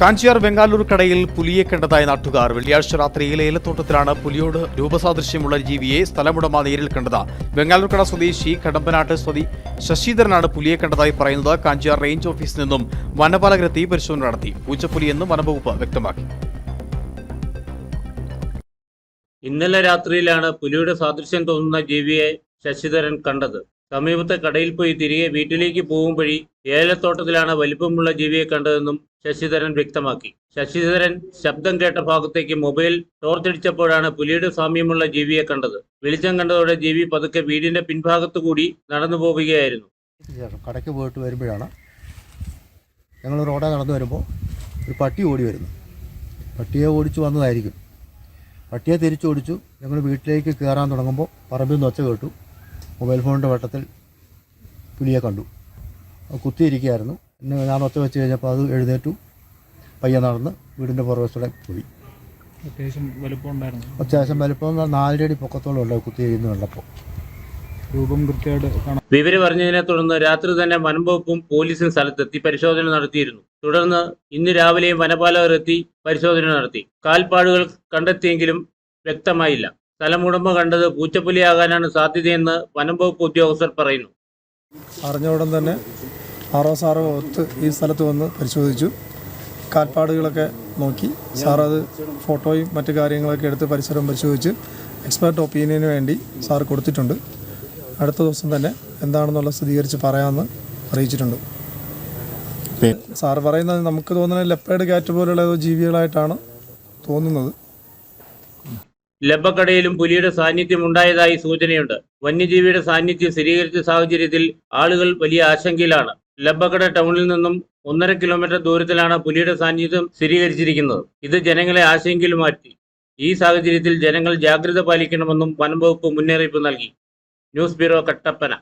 കാഞ്ചിയാർ വെങ്ങാലൂർ കടയിൽ പുലിയെ കണ്ടതായ നാട്ടുകാർ. വെള്ളിയാഴ്ച രാത്രിയിൽ ഏലത്തോട്ടത്തിലാണ് പുലിയോട് രൂപസാദൃശ്യമുള്ള ജീവിയെ സ്ഥലമുടമ നേരിൽ കണ്ടത്. വെങ്ങാലൂർ കട സ്വദേശി കടമ്പനാട്ട് സ്വതി ശശിധരനാണ് പുലിയെ കണ്ടതായി പറയുന്നത്. കാഞ്ചിയാർ റേഞ്ച് ഓഫീസിൽ നിന്നും വനപാലകരെത്തി പരിശോധന നടത്തി. പൂച്ചപ്പുലിയെന്ന് വനംവകുപ്പ് വ്യക്തമാക്കി. ഇന്നലെ രാത്രിയിലാണ് പുലിയുടെ സാദൃശ്യം തോന്നുന്ന ജീവിയെ ശശിധരൻ കണ്ടത്. സമീപത്തെ കടയിൽ പോയി തിരികെ വീട്ടിലേക്ക് പോകും വഴി ഏലത്തോട്ടത്തിലാണ് വലിപ്പമുള്ള ജീവിയെ കണ്ടതെന്നും ശശിധരൻ വ്യക്തമാക്കി. ശശിധരൻ ശബ്ദം കേട്ട ഭാഗത്തേക്ക് മൊബൈൽ ടോർച്ചടിച്ചപ്പോഴാണ് പുലിയുടെ സാമ്യമുള്ള ജീവിയെ കണ്ടത്. വെളിച്ചം കണ്ടതോടെ ജീവി പതുക്കെ വീടിന്റെ പിൻഭാഗത്തു കൂടി നടന്നു പോവുകയായിരുന്നു. കടയ്ക്ക് പോയിട്ട് വരുമ്പോഴാണ് ഞങ്ങൾ റോഡെ നടന്നു വരുമ്പോൾ ഒരു പട്ടി ഓടി വരുന്നു. പട്ടിയെ ഓടിച്ചു വന്നതായിരിക്കും. പട്ടിയെ തിരിച്ചോടിച്ചു. ഞങ്ങൾ വീട്ടിലേക്ക് കയറാൻ തുടങ്ങുമ്പോൾ പറമ്പിൽ നിന്ന് ഒച്ച കേട്ടു. മൊബൈൽ ഫോണിന്റെ വട്ടത്തിൽ പുലിയെ കണ്ടു. കുത്തിയിരിക്കുകയായിരുന്നു. പിന്നെ ഞാൻ ഒച്ച വെച്ച് കഴിഞ്ഞപ്പോൾ അത് എഴുന്നേറ്റു. പയ്യെ നടന്ന് വീടിന്റെ പുറവശത്തോടെ പോയി. അത്യാവശ്യം വലുപ്പം ഉണ്ടായിരുന്നു. അത്യാവശ്യം വലുപ്പം നാലരടി പൊക്കത്തോളം ഉണ്ടാവും കുത്തി കഴിയുന്ന വെള്ളപ്പോൾ രൂപം കൃത്യമായിട്ട് വിവരം പറഞ്ഞതിനെ തുടർന്ന് രാത്രി തന്നെ വനംവകുപ്പും പോലീസും സ്ഥലത്തെത്തി പരിശോധന നടത്തിയിരുന്നു. തുടർന്ന് ഇന്ന് രാവിലെയും വനപാലകർ എത്തി പരിശോധന നടത്തി. കാൽപ്പാടുകൾ കണ്ടെത്തിയെങ്കിലും വ്യക്തമായില്ല. സ്ഥലമുടമ കണ്ടത് പൂച്ചപ്പുലിയാകാനാണ് സാധ്യതയെന്ന് വനംവകുപ്പ് ഉദ്യോഗസ്ഥർ പറയുന്നു. അറിഞ്ഞ ഉടൻ തന്നെ ആർ ഒ സാറ് ഒത്ത് ഈ സ്ഥലത്ത് വന്ന് പരിശോധിച്ചു. കാൽപ്പാടുകളൊക്കെ നോക്കി. സാറത് അത് ഫോട്ടോയും മറ്റു കാര്യങ്ങളൊക്കെ എടുത്ത് പരിസരം പരിശോധിച്ച് എക്സ്പെർട്ട് ഒപ്പീനിയന് വേണ്ടി സാർ കൊടുത്തിട്ടുണ്ട്. അടുത്ത ദിവസം തന്നെ എന്താണെന്നുള്ള സ്ഥിരീകരിച്ച് പറയാമെന്ന് അറിയിച്ചിട്ടുണ്ട്. സാർ പറയുന്നത് നമുക്ക് തോന്നുന്നത് ലെപ്പേഡ് കാറ്റ് പോലുള്ള ഏതോ ജീവികളായിട്ടാണ് തോന്നുന്നത്. ലബക്കടയിലും പുലിയുടെ സാന്നിധ്യം ഉണ്ടായതായി സൂചനയുണ്ട്. വന്യജീവിയുടെ സാന്നിധ്യം സ്ഥിരീകരിച്ച സാഹചര്യത്തിൽ ആളുകൾ വലിയ ആശങ്കയിലാണ്. ലബക്കട ടൗണിൽ നിന്നും ഒന്നര കിലോമീറ്റർ ദൂരത്തിലാണ് പുലിയുടെ സാന്നിധ്യം സ്ഥിരീകരിച്ചിരിക്കുന്നത്. ഇത് ജനങ്ങളെ ആശങ്കയിൽ മാറ്റി. ഈ സാഹചര്യത്തിൽ ജനങ്ങൾ ജാഗ്രത പാലിക്കണമെന്നും വനം വകുപ്പ് മുന്നറിയിപ്പ് നൽകി. News bureau Kattappana.